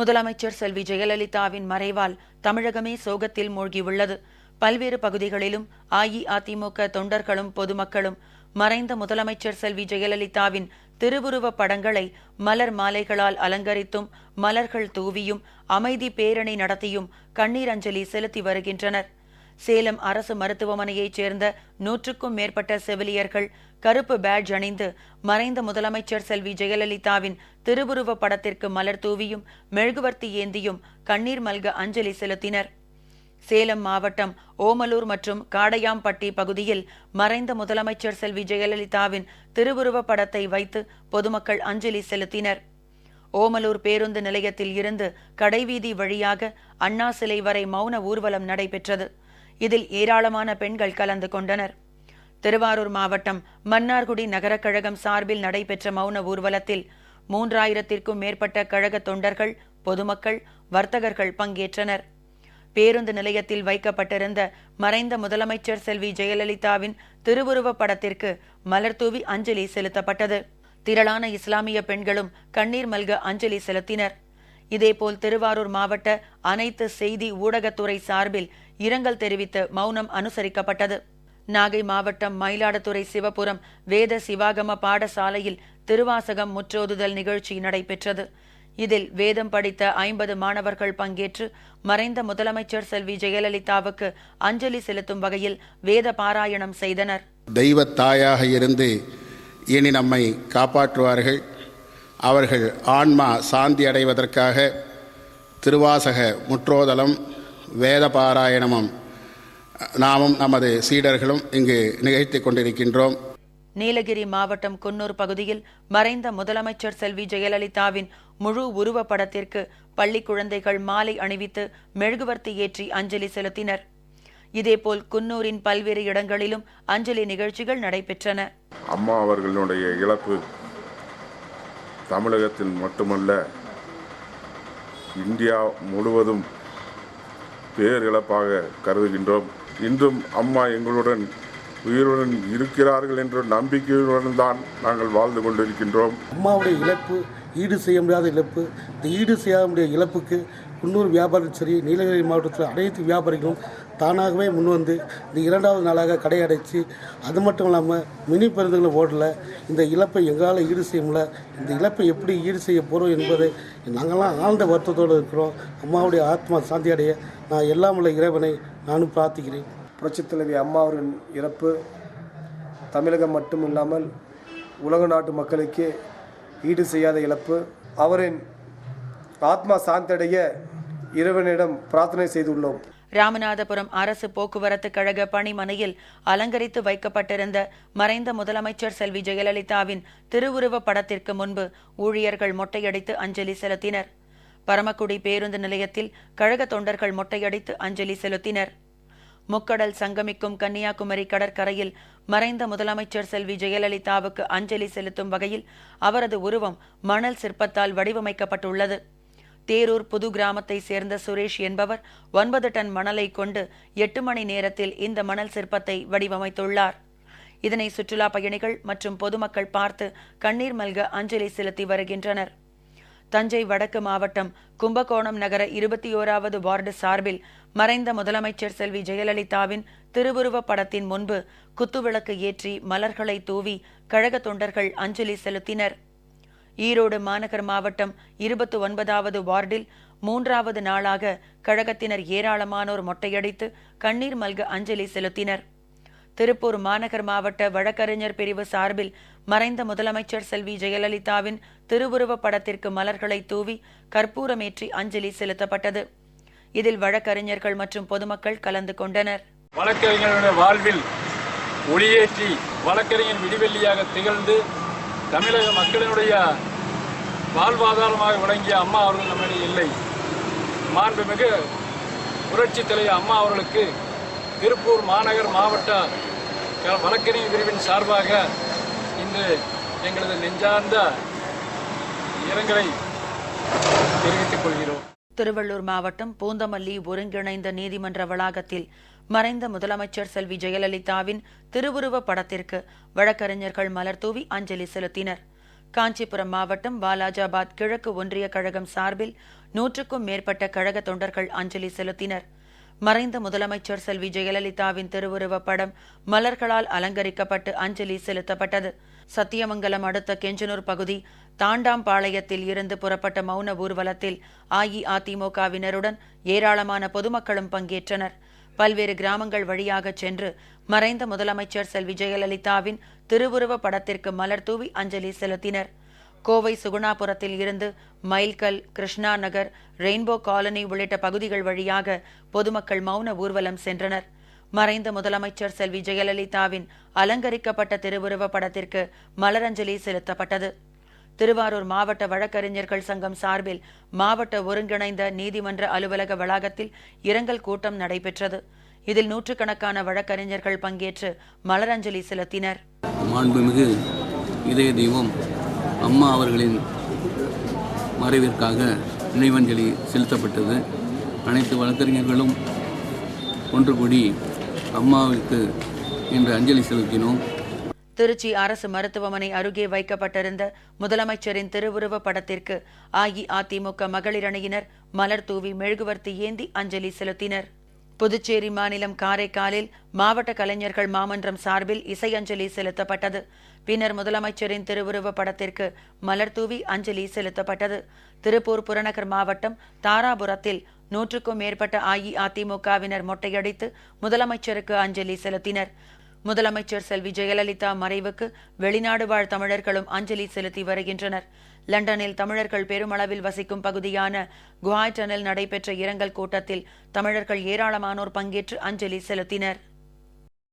முதலமைச்சர் செல்வி ஜெயலலிதாவின் மறைவால் தமிழகமே சோகத்தில் மூழ்கியுள்ளது. பல்வேறு பகுதிகளிலும் அஇஅதிமுக தொண்டர்களும் பொதுமக்களும் மறைந்த முதலமைச்சர் செல்வி ஜெயலலிதாவின் திருவுருவப் படங்களை மலர் மாலைகளால் அலங்கரித்தும் மலர்கள் தூவியும் அமைதி பேரணி நடத்தியும் கண்ணீர் அஞ்சலி செலுத்தி வருகின்றனர். சேலம் அரசு மருத்துவமனையைச் சேர்ந்த நூற்றுக்கும் மேற்பட்ட செவிலியர்கள் கருப்பு பேட்ஜ் அணிந்து மறைந்த முதலமைச்சர் செல்வி ஜெயலலிதாவின் திருவுருவ படத்திற்கு மலர் தூவியும் மெழுகுவர்த்தி ஏந்தியும் கண்ணீர் மல்க அஞ்சலி செலுத்தினர். சேலம் மாவட்டம் ஓமலூர் மற்றும் காடையாம்பட்டி பகுதியில் மறைந்த முதலமைச்சர் செல்வி ஜெயலலிதாவின் திருவுருவ படத்தை வைத்து பொதுமக்கள் அஞ்சலி செலுத்தினர். ஓமலூர் பேருந்து நிலையத்தில் இருந்து கடைவீதி வழியாக அண்ணா சிலை வரை மௌன ஊர்வலம் நடைபெற்றது. இதில் ஏராளமான பெண்கள் கலந்து கொண்டனர். திருவாரூர் மாவட்டம் மன்னார்குடி நகரக் கழகம் சார்பில் நடைபெற்ற மௌன ஊர்வலத்தில் மூன்றாயிரத்திற்கும் மேற்பட்ட கழக தொண்டர்கள் பொதுமக்கள் வர்த்தகர்கள் பங்கேற்றனர். பேருந்து நிலையத்தில் வைக்கப்பட்டிருந்த மறைந்த முதலமைச்சர் செல்வி ஜெயலலிதாவின் திருவுருவப் படத்திற்கு மலர்தூவி அஞ்சலி செலுத்தப்பட்டது. திரளான இஸ்லாமிய பெண்களும் கண்ணீர் மல்க அஞ்சலி செலுத்தினர். இதேபோல் திருவாரூர் மாவட்ட அனைத்து செய்தி ஊடகத்துறை சார்பில் இரங்கல் தெரிவித்து மௌனம் அனுசரிக்கப்பட்டது. நாகை மாவட்டம் மயிலாடுதுறை சிவபுரம் வேத சிவாகம பாடசாலையில் திருவாசகம் முற்றோதுதல் நிகழ்ச்சி நடைபெற்றது. இதில் வேதம் படித்த ஐம்பது மாணவர்கள் பங்கேற்று மறைந்த முதலமைச்சர் செல்வி ஜெயலலிதாவுக்கு அஞ்சலி செலுத்தும் வகையில் வேத பாராயணம் செய்தனர். தெய்வ தாயாக இருந்து இனி நம்மை காப்பாற்றுவார்கள். அவர்கள் ஆன்மா சாந்தி அடைவதற்காக திருவாசக முற்றோதலம் வேத பாராயணமும் நாமும் நமது சீடர்களும் இங்கு நிகழ்த்திக் கொண்டிருக்கின்றோம். நீலகிரி மாவட்டம் குன்னூர் பகுதியில் மறைந்த முதலமைச்சர் செல்வி ஜெயலலிதாவின் முழு உருவப் படத்திற்கு பள்ளி குழந்தைகள் மாலை அணிவித்து மெழுகுவர்த்தி ஏற்றி அஞ்சலி செலுத்தினர். இதேபோல் குன்னூரின் பல்வேறு இடங்களிலும் அஞ்சலி நிகழ்ச்சிகள் நடைபெற்றன. அம்மா அவர்களுடைய இழப்பு தமிழகத்தில் மட்டுமல்ல இந்தியா முழுவதும் பேர் இழப்பாக கருதுகின்றோம். இன்றும் அம்மா எங்களுடன் உயிருடன் இருக்கிறார்கள் என்ற நம்பிக்கையுடன் தான் நாங்கள் வாழ்ந்து கொண்டிருக்கின்றோம். அம்மாவுடைய இழப்பு ஈடு செய்ய முடியாத இழப்பு இந்த ஈடு செய்ய முடியாத இழப்புக்கு குன்னூர் வியாபாரம் சரி நீலகிரி மாவட்டத்தில் அனைத்து வியாபாரிகளும் தானாகவே முன்வந்து இந்த இரண்டாவது நாளாக கடை அடைச்சி அது மட்டும் இல்லாமல் மினி பேருந்துகளை ஓடல. இந்த இழப்பை எங்களால் ஈடு செய்ய முடியல. இந்த இழப்பை எப்படி ஈடு செய்ய போகிறோம் என்பதை நாங்கள்லாம் ஆழ்ந்த வருத்தத்தோடு இருக்கிறோம். அம்மாவுடைய ஆத்மா சாந்தி அடைய நான் எல்லாம் உள்ள இறைவனை நானும் பிரார்த்திக்கிறேன். புரட்சித் தலைவி அம்மா அவரின் இறப்பு தமிழகம் மட்டும் இல்லாமல் உலக நாட்டு மக்களுக்கு ஈடு செய்யாத இழப்பு. அவரின் ஆத்மா சாந்தடைய இறைவனிடம் பிரார்த்தனை செய்துள்ளோம். ராமநாதபுரம் அரசு போக்குவரத்து கழக பணிமனையில் அலங்கரித்து வைக்கப்பட்டிருந்த மறைந்த முதலமைச்சர் செல்வி ஜெயலலிதாவின் திருவுருவ படத்திற்கு முன்பு ஊழியர்கள் மொட்டையடித்து அஞ்சலி செலுத்தினர். பரமக்குடி பேருந்து நிலையத்தில் கழக தொண்டர்கள் மொட்டையடித்து அஞ்சலி செலுத்தினர். முக்கடல் சங்கமிக்கும் கன்னியாகுமரி கடற்கரையில் மறைந்த முதலமைச்சர் செல்வி ஜெயலலிதாவுக்கு அஞ்சலி செலுத்தும் வகையில் அவரது உருவம் மணல் சிற்பத்தால் வடிவமைக்கப்பட்டுள்ளது. தேரூர் புது கிராமத்தை சேர்ந்த சுரேஷ் என்பவர் ஒன்பது டன் மணலை கொண்டு எட்டு மணி நேரத்தில் இந்த மணல் சிற்பத்தை வடிவமைத்துள்ளார். இதனை சுற்றுலா பயணிகள் மற்றும் பொதுமக்கள் பார்த்து கண்ணீர் மல்க அஞ்சலி செலுத்தி வருகின்றனர். தஞ்சை வடக்கு மாவட்டம் கும்பகோணம் நகர இருபத்தி ஓராவது வார்டு சார்பில் மறைந்த முதலமைச்சர் செல்வி ஜெயலலிதாவின் திருவுருவப் படத்தின் முன்பு குத்துவிளக்கு ஏற்றி மலர்களை தூவி கழக தொண்டர்கள் அஞ்சலி செலுத்தினர். ஈரோடு மாநகர் மாவட்டம் இருபத்தி ஒன்பதாவது வார்டில் மூன்றாவது நாளாக கழகத்தினர் ஏராளமானோர் மொட்டையடித்து கண்ணீர் மல்க அஞ்சலி செலுத்தினர். திருப்பூர் மாநகர் மாவட்ட வழக்கறிஞர் பிரிவு சார்பில் மறைந்த முதலமைச்சர் செல்வி ஜெயலலிதாவின் திருவுருவப் படத்திற்கு மலர்களை தூவி கற்பூரமேற்றி அஞ்சலி செலுத்தப்பட்டது. இதில் வழக்கறிஞர்கள் மற்றும் பொதுமக்கள் கலந்து கொண்டனர். வழக்கறிஞர்களுடைய வாழ்வில் ஒளியேற்றி வழக்கறிஞர் விடிவெள்ளியாக திகழ்ந்து தமிழக மக்களினுடைய வாழ்வாதாரமாக விளங்கிய அம்மா அவர்கள் நம்மிடையே இல்லை. மாண்புமிகு புரட்சி தலைவர் அம்மா அவர்களுக்கு திருப்பூர் மாநகர் மாவட்ட வழக்கறிஞர் பிரிவின் சார்பாக இன்று எங்களது நெஞ்சார்ந்த இரங்கலை தெரிவித்துக் கொள்கிறோம். திருவள்ளூர் மாவட்டம் பூந்தமல்லி ஒருங்கிணைந்த நீதிமன்ற வளாகத்தில் மறைந்த முதலமைச்சர் செல்வி ஜெயலலிதாவின் திருவுருவ படத்திற்கு வழக்கறிஞர்கள் மலர் தூவி அஞ்சலி செலுத்தினர். காஞ்சிபுரம் மாவட்டம் வாலாஜாபாத் கிழக்கு ஒன்றிய கழகம் சார்பில் நூற்றுக்கும் மேற்பட்ட கழக தொண்டர்கள் அஞ்சலி செலுத்தினர். மறைந்த முதலமைச்சர் செல்வி ஜெயலலிதாவின் திருவுருவப் படம் மலர்களால் அலங்கரிக்கப்பட்டு அஞ்சலி செலுத்தப்பட்டது. சத்தியமங்கலம் அடுத்த கெஞ்சனூர் பகுதி தாண்டாம்பாளையத்தில் இருந்து புறப்பட்ட மௌன ஊர்வலத்தில் அஇஅதிமுகவினருடன் ஏராளமான பொதுமக்களும் பங்கேற்றனர். பல்வேறு கிராமங்கள் வழியாக சென்று மறைந்த முதலமைச்சர் செல்வி ஜெயலலிதாவின் திருவுருவ படத்திற்கு மலர் தூவி அஞ்சலி செலுத்தினர். கோவை சுகுணாபுரத்தில் இருந்து மைல்கல் கிருஷ்ணா நகர் ரெயின்போ காலனி உள்ளிட்ட பகுதிகள் வழியாக பொதுமக்கள் மௌன ஊர்வலம் சென்றனர். மறைந்த முதலமைச்சர் செல்வி ஜெயலலிதாவின் அலங்கரிக்கப்பட்ட திருவுருவ படத்திற்கு மலரஞ்சலி செலுத்தப்பட்டது. திருவாரூர் மாவட்ட வழக்கறிஞர்கள் சங்கம் சார்பில் மாவட்ட ஒருங்கிணைந்த நீதிமன்ற அலுவலக வளாகத்தில் இரங்கல் கூட்டம் நடைபெற்றது. இதில் நூற்றுக்கணக்கான வழக்கறிஞர்கள் பங்கேற்று மலரஞ்சலி செலுத்தினர். மாண்புமிகு இதய தெய்வம் அம்மா அவர்களின் மறைவிற்காக நினைவஞ்சலி செலுத்தப்பட்டது. அனைத்து வழக்கறிஞர்களும் ஒன்று கூடி அம்மாவிற்கு இன்று அஞ்சலி செலுத்தினோம். திருச்சி அரசு மருத்துவமனை அருகே வைக்கப்பட்டிருந்த முதலமைச்சரின் திருவுருவ படத்திற்கு அஇஅதிமுக மகளிர் அணியினர் மலர் தூவி மெழுகுவர்த்தி ஏந்தி அஞ்சலி செலுத்தினர். புதுச்சேரி மாநிலம் காரைக்காலில் மாவட்ட கலைஞர்கள் மாமன்றம் சார்பில் இசை அஞ்சலி செலுத்தப்பட்டது. பின்னர் முதலமைச்சரின் திருவுருவ படத்திற்கு மலர் தூவி அஞ்சலி செலுத்தப்பட்டது. திருப்பூர் புறநகர் மாவட்டம் தாராபுரத்தில் நூற்றுக்கும் மேற்பட்ட அஇஅதிமுகவினர் மொட்டையடித்து முதலமைச்சருக்கு அஞ்சலி செலுத்தினர். முதலமைச்சர் செல்வி ஜெயலலிதா மறைவுக்கு வெளிநாடு வாழ் தமிழர்களும் அஞ்சலி செலுத்தி வருகின்றனர். லண்டனில் தமிழர்கள் பெருமளவில் வசிக்கும் பகுதியான குவாய்டனில் நடைபெற்ற இரங்கல் கூட்டத்தில் தமிழர்கள் ஏராளமானோர் பங்கேற்று அஞ்சலி செலுத்தினர்.